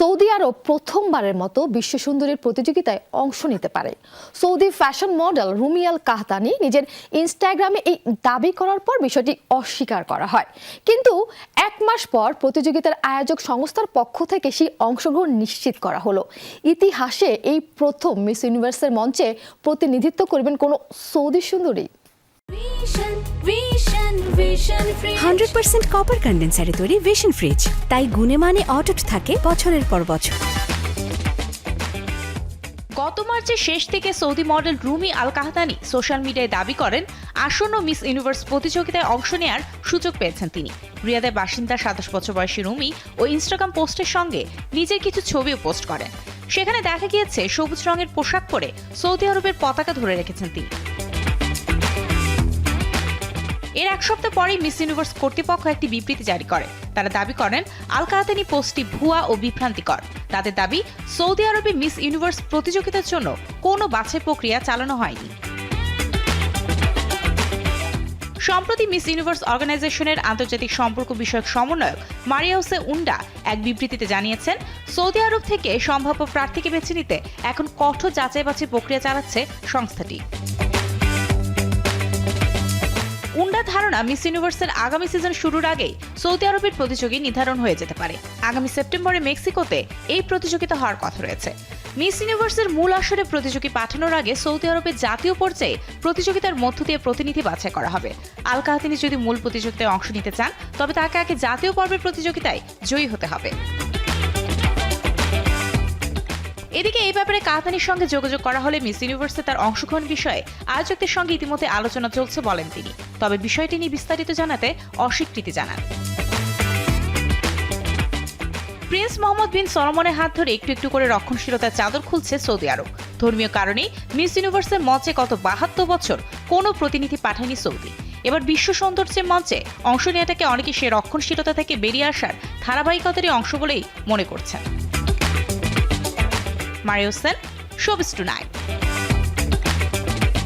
Saudi আরব প্রথমবারের মতো বিশ্ব সুন্দরীর প্রতিযোগিতায় অংশ নিতে পারে। Saudi fashion model Rumy Al Qahtani নিজের ইনস্টাগ্রামে এই দাবি করার পর বিষয়টি অস্বীকার করা হয়। কিন্তু এক মাস পর প্রতিযোগিতার আয়োজক সংস্থার পক্ষ থেকে সেই অংশগ্রহণ নিশ্চিত করা হলো। ইতিহাসে এই প্রথম মিস ইউনিভার্সের মঞ্চে প্রতিনিধিত্ব করবেন কোনো সৌদি সুন্দরী। হান্ড্রেড পার্সেন্ট কপার কন্ডেন্সারে তৈরি ভিশন ফ্রিজ তাই গুণে মানে অটুট থাকে বছরের পর বছর। গত মার্চের শেষ থেকে Saudi model Rumy Al Qahtani social মিডিয়ায় দাবি করেন আসন্ন মিস ইউনিভার্স প্রতিযোগিতায় অংশ নেওয়ার সুযোগ পেয়েছেন তিনি। রিয়াদের বাসিন্দা সাতাশ বছর বয়সী রুমি ও ইনস্টাগ্রাম পোস্টের সঙ্গে নিজের কিছু ছবিও পোস্ট করেন। সেখানে দেখা গিয়েছে সবুজ রঙের পোশাক পরে সৌদি আরবের পতাকা ধরে রেখেছেন তিনি। এক সপ্তাহ পরেই মিস ইউনিভার্স কর্তৃপক্ষ একটি বিবৃতি জারি করে। তারা দাবি করেন আল কাহাতানি পোস্টটি ভুয়া ও বিভ্রান্তিকর। তাদের দাবি, সৌদি আরবে মিস ইউনিভার্স প্রতিযোগিতার জন্য কোনো বাছাই প্রক্রিয়া চালানো হয়নি। সম্প্রতি মিস ইউনিভার্স অর্গানাইজেশনের আন্তর্জাতিক সম্পর্ক বিষয়ক সমন্বয়ক মারিয়াউসে উন্ডা এক বিবৃতিতে জানিয়েছেন, সৌদি আরব থেকে সম্ভাব্য প্রার্থীকে বেছে নিতে এখন কঠোর যাচাই বাছাই প্রক্রিয়া চালাচ্ছে সংস্থাটি। উন্ডার ধারণা মিস ইউনিভার্সের আগামী সিজন শুরুর আগেই সৌদি আরবের প্রতিযোগী নির্ধারণ হয়ে যেতে পারে। আগামী সেপ্টেম্বরে মেক্সিকোতে এই প্রতিযোগিতা হওয়ার কথা রয়েছে। মিস ইউনিভার্সের মূল আসরে প্রতিযোগী পাঠানোর আগে সৌদি আরবের জাতীয় পর্যায়ে প্রতিযোগিতার মধ্য দিয়ে প্রতিনিধি বাছাই করা হবে। আল কাহাতিনি যদি মূল প্রতিযোগিতায় অংশ নিতে চান, তবে তাকে আগে জাতীয় পর্বের প্রতিযোগিতায় জয়ী হতে হবে। এদিকে এই ব্যাপারে কাহতানির সঙ্গে যোগাযোগ করা হলে মিস ইউনিভার্সে তার অংশগ্রহণ বিষয়ে আয়োজকদের সঙ্গে ইতিমধ্যে আলোচনা চলছে বলেন তিনি। তবে বিষয়টি নিয়ে বিস্তারিত জানাতে অস্বীকৃতি জানান। প্রিন্স মোহাম্মদ বিন সলমনের হাত ধরে একটু একটু করে রক্ষণশীলতার চাদর খুলছে সৌদি আরব। ধর্মীয় কারণেই মিস ইউনিভার্সের মঞ্চে গত বাহাত্তর বছর কোনো প্রতিনিধি পাঠায়নি সৌদি। এবার বিশ্ব সৌন্দর্যের মঞ্চে অংশ নেওয়াটাকে অনেকে সে রক্ষণশীলতা থেকে বেরিয়ে আসার ধারাবাহিকতারই অংশ বলেই মনে করছেন। মারিওসেন শোবিস টু নাইট